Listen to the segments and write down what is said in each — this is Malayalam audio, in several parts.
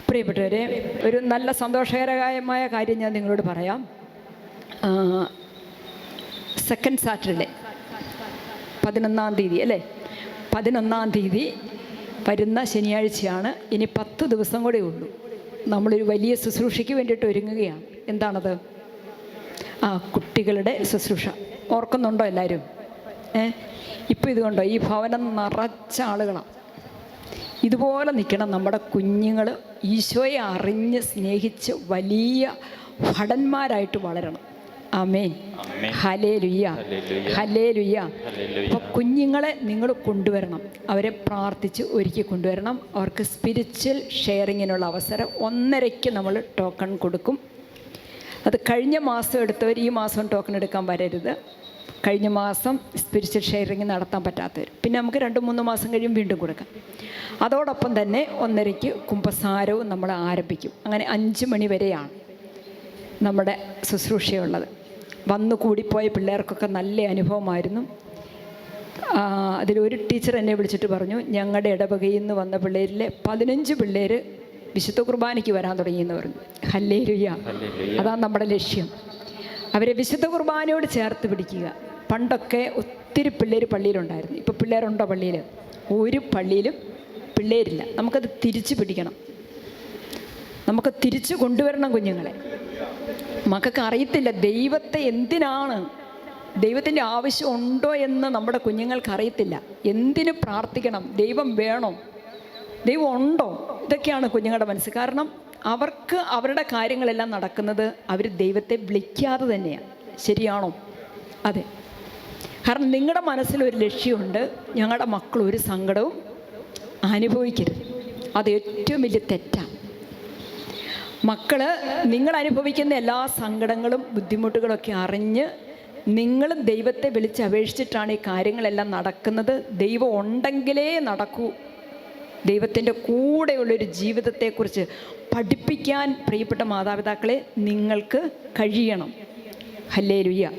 പ്രിയപ്പെട്ടവരെ ഒരു നല്ല സന്തോഷകരമായ കാര്യം ഞാൻ നിങ്ങളോട് പറയാം. സെക്കൻഡ് സാറ്റർഡേ പതിനൊന്നാം തീയതി അല്ലേ? പതിനൊന്നാം തീയതി വരുന്ന ശനിയാഴ്ചയാണ്. ഇനി പത്ത് ദിവസം കൂടെ ഉള്ളൂ. നമ്മളൊരു വലിയ ശുശ്രൂഷയ്ക്ക് വേണ്ടിയിട്ട് ഒരുങ്ങുകയാണ്. എന്താണത്? ആ കുട്ടികളുടെ ശുശ്രൂഷ. ഓർക്കുന്നുണ്ടോ എല്ലാവരും? ഏ? ഇപ്പോൾ ഇതുകൊണ്ടോ ഈ ഭവനം നിറച്ച ആളുകളാണ് ഇതുപോലെ നിൽക്കണം നമ്മുടെ കുഞ്ഞുങ്ങൾ ഈശോയെ അറിഞ്ഞ് സ്നേഹിച്ച് വലിയ ഭടന്മാരായിട്ട് വളരണം. ആമേൻ. ഹലേ ലുയ്യ. ഹലേ ലുയ്യ. അപ്പോൾ കുഞ്ഞുങ്ങളെ നിങ്ങൾ കൊണ്ടുവരണം. അവരെ പ്രാർത്ഥിച്ച് ഒരുക്കി കൊണ്ടുവരണം. അവർക്ക് സ്പിരിച്വൽ ഷെയറിങ്ങിനുള്ള അവസരം ഒന്നരയ്ക്ക് നമ്മൾ ടോക്കൺ കൊടുക്കും. അത് കഴിഞ്ഞ മാസം എടുത്തവർ ഈ മാസം ടോക്കൺ എടുക്കാൻ വരരുത്. കഴിഞ്ഞ മാസം സ്പിരിച്വൽ ഷെയറിങ് നടത്താൻ പറ്റാത്തവർ പിന്നെ നമുക്ക് രണ്ട് മൂന്ന് മാസം കഴിയും വീണ്ടും കൊടുക്കാം. അതോടൊപ്പം തന്നെ ഒന്നരയ്ക്ക് കുംഭസാരവും നമ്മൾ ആരംഭിക്കും. അങ്ങനെ അഞ്ച് മണി വരെയാണ് നമ്മുടെ ശുശ്രൂഷയുള്ളത്. വന്നു കൂടിപ്പോയ പിള്ളേർക്കൊക്കെ നല്ല അനുഭവമായിരുന്നു. അതിലൊരു ടീച്ചർ എന്നെ വിളിച്ചിട്ട് പറഞ്ഞു ഞങ്ങളുടെ ഇടവകയിൽ നിന്ന് വന്ന പിള്ളേരിലെ പതിനഞ്ച് പിള്ളേർ വിശുദ്ധ കുർബാനയ്ക്ക് വരാൻ തുടങ്ങിയെന്ന് പറഞ്ഞു. ഹല്ലേ രുയ്യ ഹല്ലേലൂയ. അതാണ് നമ്മുടെ ലക്ഷ്യം. അവരെ വിശുദ്ധ കുർബാനയോട് ചേർത്ത് പിടിക്കുക. പണ്ടൊക്കെ ഒത്തിരി പിള്ളേർ പള്ളിയിലുണ്ടായിരുന്നു. ഇപ്പോൾ പിള്ളേരുണ്ടോ പള്ളിയിൽ ഒരു പള്ളിയിലും പിള്ളേരില്ല. നമുക്കത് തിരിച്ചു പിടിക്കണം. നമുക്ക് തിരിച്ചു കൊണ്ടുവരണം കുഞ്ഞുങ്ങളെ. മക്കൾക്ക് അറിയത്തില്ല ദൈവത്തെ എന്തിനാണ് ദൈവത്തിന്റെ ആവശ്യം ഉണ്ടോ എന്ന് നമ്മുടെ കുഞ്ഞുങ്ങൾക്ക് അറിയത്തില്ല. എന്തിനു പ്രാർത്ഥിക്കണം? ദൈവം വേണോ? ദൈവം ഉണ്ടോ? ഇതൊക്കെയാണ് കുഞ്ഞുങ്ങളുടെ മനസ്സ്. കാരണം അവർക്ക് അവരുടെ കാര്യങ്ങളെല്ലാം നടക്കുന്നത് അവർ ദൈവത്തെ വിളിക്കാതെ തന്നെയാണ് ശരിയാണോ? അതെ. കാരണം നിങ്ങളുടെ മനസ്സിലൊരു ലക്ഷ്യമുണ്ട് ഞങ്ങളുടെ മക്കൾ ഒരു സങ്കടവും അനുഭവിക്കരുത്. അത് ഏറ്റവും വലിയ തെറ്റാണ് മക്കൾ നിങ്ങൾ അനുഭവിക്കുന്ന എല്ലാ സങ്കടങ്ങളും ബുദ്ധിമുട്ടുകളൊക്കെ അറിഞ്ഞ് നിങ്ങൾ ദൈവത്തെ വിളിച്ച് അപേക്ഷിച്ചിട്ടാണ് ഈ കാര്യങ്ങളെല്ലാം നടക്കുന്നത്. ദൈവം ഉണ്ടെങ്കിലേ നടക്കൂ ദൈവത്തിന്റെ കൂടെയുള്ളൊരു ജീവിതത്തെക്കുറിച്ച് പഠിപ്പിക്കാൻ പ്രിയപ്പെട്ട മാതാപിതാക്കളെ നിങ്ങൾക്ക് കഴിയണം. ലുയ്യ.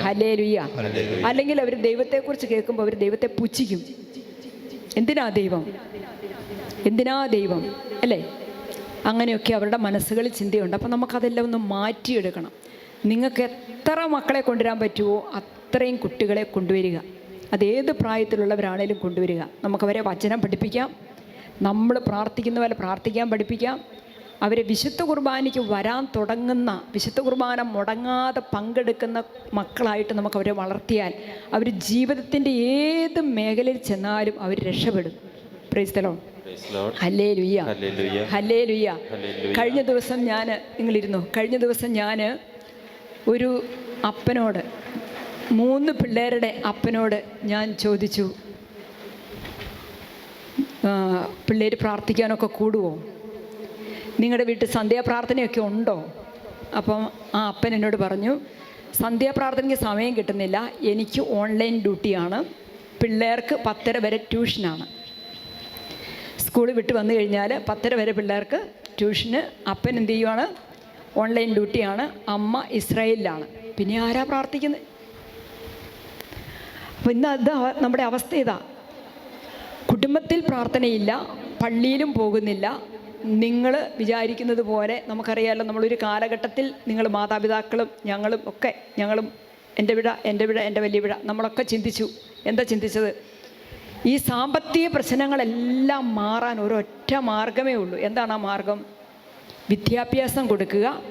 ഹലേ ലുയ്യ അല്ലെങ്കിൽ അവർ ദൈവത്തെക്കുറിച്ച് കേൾക്കുമ്പോൾ അവർ ദൈവത്തെ പുച്ഛിക്കും. എന്തിനാ ദൈവം? എന്തിനാ ദൈവം? അല്ലേ? അങ്ങനെയൊക്കെ അവരുടെ മനസ്സുകളിൽ ചിന്തയുണ്ട്. അപ്പം നമുക്കതെല്ലാം ഒന്ന് മാറ്റിയെടുക്കണം. നിങ്ങൾക്ക് എത്ര മക്കളെ കൊണ്ടുവരാൻ പറ്റുമോ അത്രയും കുട്ടികളെ കൊണ്ടുവരിക. അതേത് പ്രായത്തിലുള്ളവരാണേലും കൊണ്ടുവരിക. നമുക്കവരെ വചനം പഠിപ്പിക്കാം. നമ്മൾ പ്രാർത്ഥിക്കുന്ന പോലെ പ്രാർത്ഥിക്കാൻ പഠിപ്പിക്കാം. അവരെ വിശുദ്ധ കുർബാനയ്ക്ക് വരാൻ തുടങ്ങുന്ന വിശുദ്ധ കുർബാന മുടങ്ങാതെ പങ്കെടുക്കുന്ന മക്കളായിട്ട് നമുക്കവരെ വളർത്തിയാൽ അവർ ജീവിതത്തിന്റെ ഏത് മേഖലയിൽ ചെന്നാലും അവർ രക്ഷപ്പെടും. പ്രൈസ്തലോ. ഹല്ലേ ലുയ്യ. ഹല്ലേ ലുയ്യ. കഴിഞ്ഞ ദിവസം ഞാൻ നിങ്ങളിരുന്നു. കഴിഞ്ഞ ദിവസം ഞാൻ ഒരു അപ്പനോട് മൂന്ന് പിള്ളേരുടെ അപ്പനോട് ഞാൻ ചോദിച്ചു പിള്ളേർ പ്രാർത്ഥിക്കാനൊക്കെ കൂടുമോ നിങ്ങളുടെ വീട്ടിൽ സന്ധ്യാപ്രാർത്ഥനയൊക്കെ ഉണ്ടോ? അപ്പം ആ അപ്പൻ എന്നോട് പറഞ്ഞു സന്ധ്യാപ്രാർത്ഥനയ്ക്ക് സമയം കിട്ടുന്നില്ല എനിക്ക് ഓൺലൈൻ ഡ്യൂട്ടിയാണ് പിള്ളേർക്ക് പത്തര വരെ ട്യൂഷനാണ്. സ്കൂളിൽ വിട്ട് വന്നു കഴിഞ്ഞാൽ പത്തര വരെ പിള്ളേർക്ക് ട്യൂഷന് അപ്പൻ എന്ത് ചെയ്യുവാണ് ഓൺലൈൻ ഡ്യൂട്ടിയാണ് അമ്മ ഇസ്രായേലിലാണ്. പിന്നെ ആരാ പ്രാർത്ഥിക്കുന്നത് അപ്പോൾ ഇന്ന് അത് നമ്മുടെ അവസ്ഥ ഇതാ. കുടുംബത്തിൽ പ്രാർത്ഥനയില്ല പള്ളിയിലും പോകുന്നില്ല. നിങ്ങൾ വിചാരിക്കുന്നത് പോലെ നമുക്കറിയാമല്ലോ നമ്മളൊരു കാലഘട്ടത്തിൽ നിങ്ങൾ മാതാപിതാക്കളും ഞങ്ങളും ഒക്കെ ഞങ്ങളും എന്റെ വിട എന്റെ വിട എന്റെ വലിയ വിട നമ്മളൊക്കെ ചിന്തിച്ചു. എന്താ ചിന്തിച്ചത്? ഈ സാമ്പത്തിക പ്രശ്നങ്ങളെല്ലാം മാറാൻ ഒരൊറ്റ മാർഗമേ ഉള്ളൂ. എന്താണ് ആ മാർഗം? വിദ്യാഭ്യാസം കൊടുക്കുക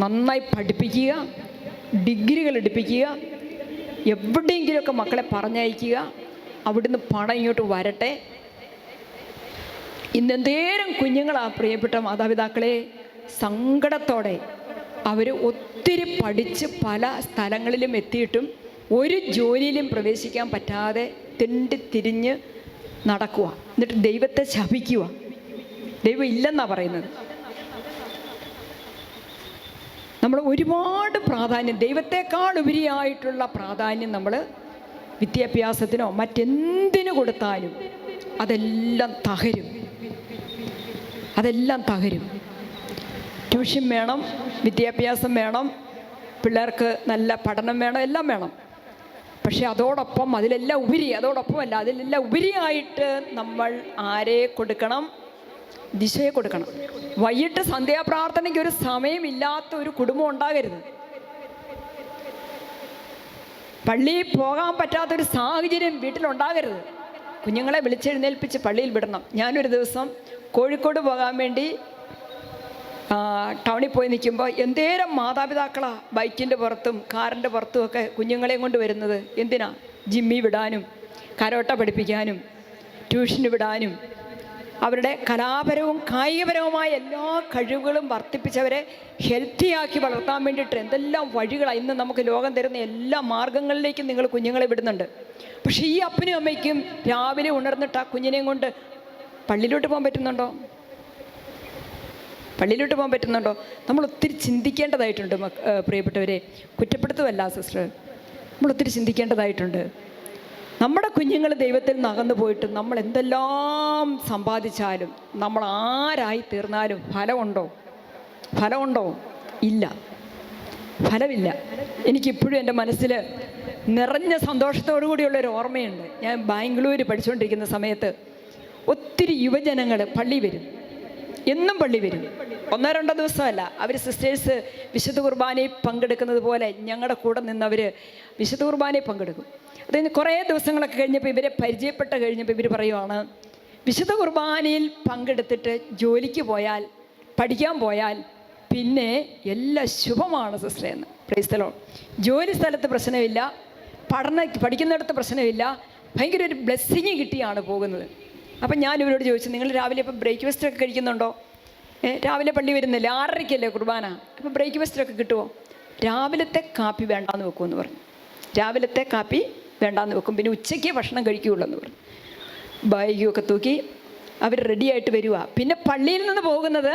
നന്നായി പഠിപ്പിക്കുക ഡിഗ്രികൾ എടുപ്പിക്കുക എവിടെയെങ്കിലുമൊക്കെ മക്കളെ പറഞ്ഞയക്കുക. അവിടുന്ന് പണം ഇങ്ങോട്ട് വരട്ടെ. ഇന്നെന്തേരം കുഞ്ഞുങ്ങളാ പ്രിയപ്പെട്ട മാതാപിതാക്കളെ സങ്കടത്തോടെ അവർ ഒത്തിരി പഠിച്ച് പല സ്ഥലങ്ങളിലും എത്തിയിട്ടും ഒരു ജോലിയിലും പ്രവേശിക്കാൻ പറ്റാതെ തെണ്ടി തിരിഞ്ഞ് നടക്കുക എന്നിട്ട് ദൈവത്തെ ശപിക്കുക ദൈവം ഇല്ലെന്നാണ് പറയുന്നത്. നമ്മൾ ഒരുപാട് പ്രാധാന്യം ദൈവത്തെക്കാൾ ഉപരിയായിട്ടുള്ള പ്രാധാന്യം നമ്മൾ വിദ്യാഭ്യാസത്തിനോ മറ്റെന്തിനു കൊടുത്താലും അതെല്ലാം തകരും. അതെല്ലാം തകരും. ട്യൂഷൻ വേണം വിദ്യാഭ്യാസം വേണം പിള്ളേർക്ക് നല്ല പഠനം വേണം എല്ലാം വേണം. പക്ഷെ അതോടൊപ്പം അതിലെല്ലാം ഉപരി അതോടൊപ്പമല്ല അതിലെല്ലാം ഉപരിയായിട്ട് നമ്മൾ ആരെ കൊടുക്കണം? ദിശയെ കൊടുക്കണം. വൈകിട്ട് സന്ധ്യാപ്രാർത്ഥനയ്ക്ക് ഒരു സമയമില്ലാത്ത ഒരു കുടുംബം ഉണ്ടാകരുത്. പള്ളിയിൽ പോകാൻ പറ്റാത്തൊരു സാഹചര്യം വീട്ടിലുണ്ടാകരുത്. കുഞ്ഞുങ്ങളെ വിളിച്ചെഴുന്നേൽപ്പിച്ച് പള്ളിയിൽ വിടണം. ഞാനൊരു ദിവസം കോഴിക്കോട് പോകാൻ വേണ്ടി ടൗണിൽ പോയി നിൽക്കുമ്പോൾ എന്തേരം മാതാപിതാക്കളാ ബൈക്കിന്റെ പുറത്തും കാറിന്റെ പുറത്തും ഒക്കെ കുഞ്ഞുങ്ങളെയും കൊണ്ട് വരുന്നത്? എന്തിനാ? ജിമ്മി വിടാനും കരോട്ട പഠിപ്പിക്കാനും ട്യൂഷന് വിടാനും അവരുടെ കലാപരവും കായികപരവുമായ എല്ലാ കഴിവുകളും വർദ്ധിപ്പിച്ചവരെ ഹെൽത്തിയാക്കി വളർത്താൻ വേണ്ടിയിട്ട് എന്തെല്ലാം വഴികളാണ് ഇന്ന് നമുക്ക് ലോകം തരുന്ന എല്ലാ മാർഗങ്ങളിലേക്കും നിങ്ങൾ കുഞ്ഞുങ്ങളെ വിടുന്നുണ്ട്. പക്ഷേ ഈ അപ്പനും അമ്മയ്ക്കും രാവിലെ ഉണർന്നിട്ട് ആ കുഞ്ഞിനെയും കൊണ്ട് പള്ളിയിലോട്ട് പോകാൻ പറ്റുന്നുണ്ടോ? പള്ളിയിലോട്ട് പോകാൻ പറ്റുന്നുണ്ടോ? നമ്മൾ ഒത്തിരി ചിന്തിക്കേണ്ടതായിട്ടുണ്ട് പ്രിയപ്പെട്ടവരെ. കുറ്റപ്പെടുത്തുമല്ല സിസ്റ്റർ. നമ്മൾ ഒത്തിരി ചിന്തിക്കേണ്ടതായിട്ടുണ്ട്. നമ്മുടെ കുഞ്ഞുങ്ങൾ ദൈവത്തിൽ നിന്ന് അകന്നു പോയിട്ട് നമ്മൾ എന്തെല്ലാം സമ്പാദിച്ചാലും നമ്മൾ ആരായി തീർന്നാലും ഫലമുണ്ടോ? ഫലമുണ്ടോ? ഇല്ല. ഫലമില്ല. എനിക്കിപ്പോഴും എന്റെ മനസ്സിൽ നിറഞ്ഞ സന്തോഷത്തോടു കൂടിയുള്ള ഒരു ഓർമ്മയുണ്ട്. ഞാൻ ബാംഗ്ലൂർ പഠിച്ചുകൊണ്ടിരിക്കുന്ന സമയത്ത് ഒത്തിരി യുവജനങ്ങൾ പള്ളി വരും. എന്നും പള്ളി വരും. ഒന്നോ രണ്ടോ ദിവസമല്ല. അവർ സിസ്റ്റേഴ്സ് വിശുദ്ധ കുർബാനയിൽ പങ്കെടുക്കുന്നത് പോലെ ഞങ്ങളുടെ കൂടെ നിന്നവർ വിശുദ്ധ കുർബാനയിൽ പങ്കെടുക്കും. അത് കുറേ ദിവസങ്ങളൊക്കെ കഴിഞ്ഞപ്പോൾ ഇവരെ പരിചയപ്പെട്ട് കഴിഞ്ഞപ്പോൾ ഇവർ പറയുവാണ് വിശുദ്ധ കുർബാനയിൽ പങ്കെടുത്തിട്ട് ജോലിക്ക് പോയാൽ പഠിക്കാൻ പോയാൽ പിന്നെ എല്ലാം ശുഭമാണ് സിസ്റ്റർ എന്ന്. പ്രൈസ്തലോ ജോലി സ്ഥലത്ത് പ്രശ്നമില്ല പഠന പഠിക്കുന്നിടത്ത് പ്രശ്നമില്ല ഭയങ്കര ഒരു ബ്ലെസ്സിങ് കിട്ടിയാണ് പോകുന്നത്. അപ്പം ഞാൻ ഇവരോട് ചോദിച്ചു നിങ്ങൾ രാവിലെ ഇപ്പം ബ്രേക്ക്ഫാസ്റ്റ് ഒക്കെ കഴിക്കുന്നുണ്ടോ? രാവിലെ പള്ളി വരുന്നില്ല ആറരയ്ക്കല്ലേ കുർബാന? അപ്പം ബ്രേക്ക്ഫാസ്റ്റ് ഒക്കെ കിട്ടുമോ രാവിലത്തെ കാപ്പി വേണ്ടാന്ന് വെക്കുമെന്ന് പറഞ്ഞു. രാവിലത്തെ കാപ്പി വേണ്ടാന്ന് വെക്കും. പിന്നെ ഉച്ചയ്ക്ക് ഭക്ഷണം കഴിക്കുകയുള്ളൂ എന്ന് പറഞ്ഞു. ബാഗുമൊക്കെ തൂക്കി അവർ റെഡിയായിട്ട് വരിക പിന്നെ പള്ളിയിൽ നിന്ന് പോകുന്നത്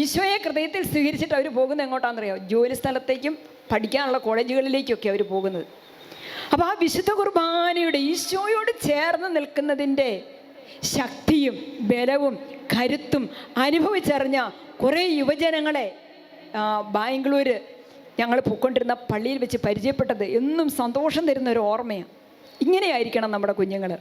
ഈശോയെ ഹൃദയത്തിൽ സ്വീകരിച്ചിട്ട് അവർ പോകുന്നത് എങ്ങോട്ടാണെന്നറിയോ? ജോലി സ്ഥലത്തേക്കും പഠിക്കാനുള്ള കോളേജുകളിലേക്കൊക്കെ അവർ പോകുന്നത്. അപ്പോൾ ആ വിശുദ്ധ കുർബാനയുടെ ഈശോയോട് ചേർന്ന് നിൽക്കുന്നതിന്റെ ശക്തിയും ബലവും കരുത്തും അനുഭവിച്ചറിഞ്ഞ കുറേ യുവജനങ്ങളെ ബാംഗ്ലൂർ ഞങ്ങൾ പോയിക്കൊണ്ടിരുന്ന പള്ളിയിൽ വെച്ച് പരിചയപ്പെട്ടത് എന്നും സന്തോഷം തരുന്ന ഒരു ഓർമ്മയാണ്. ഇങ്ങനെയായിരിക്കണം നമ്മുടെ കുഞ്ഞുങ്ങൾ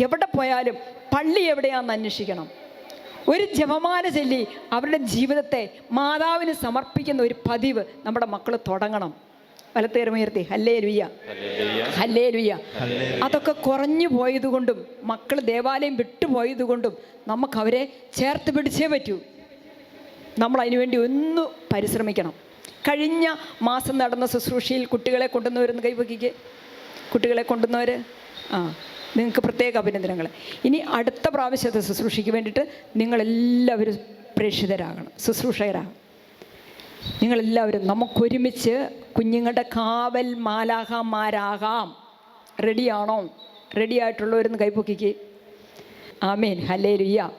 എവിടെ പോയാലും പള്ളി എവിടെയാണെന്ന് അന്വേഷിക്കണം. ഒരു ജപമാല ചൊല്ലി അവരുടെ ജീവിതത്തെ മാതാവിന് സമർപ്പിക്കുന്ന ഒരു പതിവ് നമ്മുടെ മക്കൾ തുടങ്ങണം. വലത്തേറുമുയർത്തി ഹല്ലേ ലുയ്യ ഹല്ലേ ലുയ്യ അതൊക്കെ കുറഞ്ഞു പോയതുകൊണ്ടും മക്കൾ ദേവാലയം വിട്ടുപോയതുകൊണ്ടും നമുക്ക് അവരെ ചേർത്ത് പിടിച്ചേ പറ്റൂ. നമ്മൾ അതിനുവേണ്ടി ഒന്ന് പരിശ്രമിക്കണം. കഴിഞ്ഞ മാസം നടന്ന ശുശ്രൂഷയിൽ കുട്ടികളെ കൊണ്ടുവന്നവരെന്ന് കൈവക്കിക്ക്. കുട്ടികളെ കൊണ്ടുവന്നവർ ആ നിങ്ങൾക്ക് പ്രത്യേക അഭിനന്ദനങ്ങൾ ഇനി അടുത്ത പ്രാവശ്യത്തെ ശുശ്രൂഷയ്ക്ക് വേണ്ടിയിട്ട് നിങ്ങളെല്ലാവരും പ്രേക്ഷിതരാകണം ശുശ്രൂഷകരാകണം. നിങ്ങളെല്ലാവരും നമുക്കൊരുമിച്ച് കുഞ്ഞുങ്ങളുടെ കാവൽ മാലാഹമാരാകാം റെഡിയാണോ റെഡി ആയിട്ടുള്ളവരെന്ന് കൈപ്പൊക്കിക്ക് ആമേൻ. ഹലേ ലുയ്യ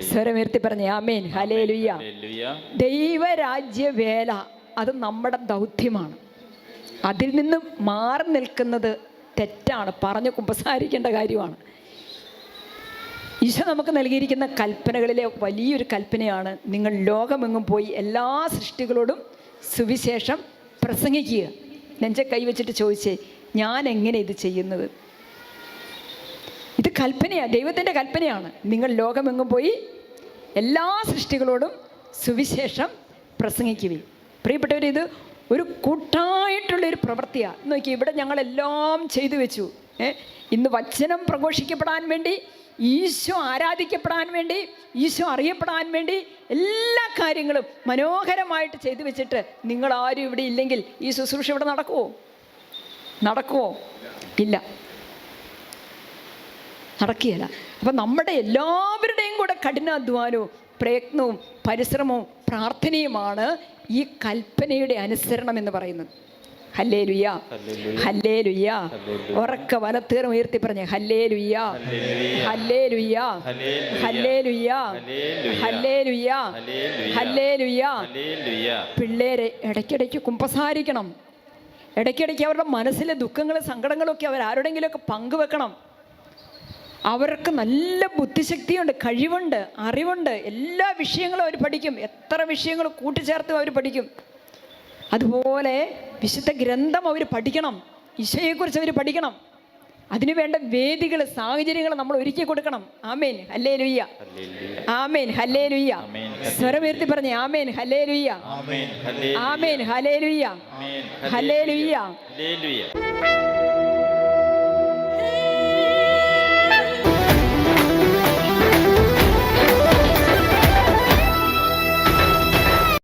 സ്വരമുയർത്തി പറഞ്ഞേ ആമേൻ. ഹലേ ലുയ്യ ദൈവരാജ്യവേല ദൈവരാജ്യ വേല അത് നമ്മുടെ ദൗത്യമാണ്. അതിൽ നിന്ന് മാറി നിൽക്കുന്നത് തെറ്റാണ്. പറഞ്ഞു കുമ്പസാരിക്കേണ്ട കാര്യമാണ്. ഈശോ നമുക്ക് നൽകിയിരിക്കുന്ന കൽപ്പനകളിലെ വലിയൊരു കൽപ്പനയാണ് നിങ്ങൾ ലോകമെങ്ങും പോയി എല്ലാ സൃഷ്ടികളോടും സുവിശേഷം പ്രസംഗിക്കുക. നെഞ്ച കൈവച്ചിട്ട് ചോദിച്ചേ ഞാൻ എങ്ങനെ ഇത് ചെയ്യുന്നത്? ഇത് കൽപ്പനയാണ് ദൈവത്തിന്റെ കൽപ്പനയാണ്. നിങ്ങൾ ലോകമെങ്ങും പോയി എല്ലാ സൃഷ്ടികളോടും സുവിശേഷം പ്രസംഗിക്കുകയും പ്രിയപ്പെട്ടവർ ഇത് ഒരു കൂട്ടായിട്ടുള്ളൊരു പ്രവൃത്തിയാണ് നോക്കി ഇവിടെ ഞങ്ങളെല്ലാം ചെയ്തു വെച്ചു. ഇന്ന് വചനം പ്രഘോഷിക്കപ്പെടാൻ വേണ്ടി ഈശോ ആരാധിക്കപ്പെടാൻ വേണ്ടി ഈശോ അറിയപ്പെടാൻ വേണ്ടി എല്ലാ കാര്യങ്ങളും മനോഹരമായിട്ട് ചെയ്തു വെച്ചിട്ട് നിങ്ങളാരും ഇവിടെ ഇല്ലെങ്കിൽ ഈ ശുശ്രൂഷ ഇവിടെ നടക്കുമോ നടക്കുമോ ഇല്ല. നടക്കുകയില്ല. അപ്പം നമ്മുടെ എല്ലാവരുടെയും കൂടെ കഠിനാധ്വാനവും പ്രയത്നവും പരിശ്രമവും പ്രാർത്ഥനയുമാണ് ഈ കൽപ്പനയുടെ അനുസരണം എന്ന് പറയുന്നത്. ഹല്ലേ ലുയ്യ. ഹല്ലേ ലുയ്യ. ഉറക്ക വലത്തേറും ഉയർത്തി പറഞ്ഞു ഹല്ലേ ലുയ്യ ഹല്ലേ ലുയ്യ ഹല്ലേ ലുയ്യ ഹല്ലേ ലുയ്യ ഹല്ലേ ലുയ്യ. പിള്ളേരെ ഇടയ്ക്കിടയ്ക്ക് കുമ്പസാരിക്കണം ഇടയ്ക്കിടയ്ക്ക് അവരുടെ മനസ്സിലെ ദുഃഖങ്ങളും സങ്കടങ്ങളൊക്കെ അവർ ആരുടെങ്കിലുമൊക്കെ പങ്കുവെക്കണം അവർക്ക് നല്ല ബുദ്ധിശക്തിയുണ്ട് കഴിവുണ്ട് അറിവുണ്ട് എല്ലാ വിഷയങ്ങളും അവർ പഠിക്കും എത്ര വിഷയങ്ങൾ കൂട്ടിച്ചേർത്തും അവർ പഠിക്കും അതുപോലെ വിശുദ്ധ ഗ്രന്ഥം അവർ പഠിക്കണം. ഈശോയെക്കുറിച്ച് അവർ പഠിക്കണം. അതിനുവേണ്ട വേദികൾ സാഹചര്യങ്ങൾ നമ്മൾ ഒരുക്കി കൊടുക്കണം. ആമേൻ. ഹല്ലേ ലുയ്യ. ആമേൻ. ഹല്ലേ ലുയ്യ. സ്വരമുയർത്തി പറഞ്ഞേ. ആമേൻ. ഹല്ലേ ലുയ്യ ആമേൻ. ഹല്ലേ ലുയ്യ ഹലേ ലുയ്യ.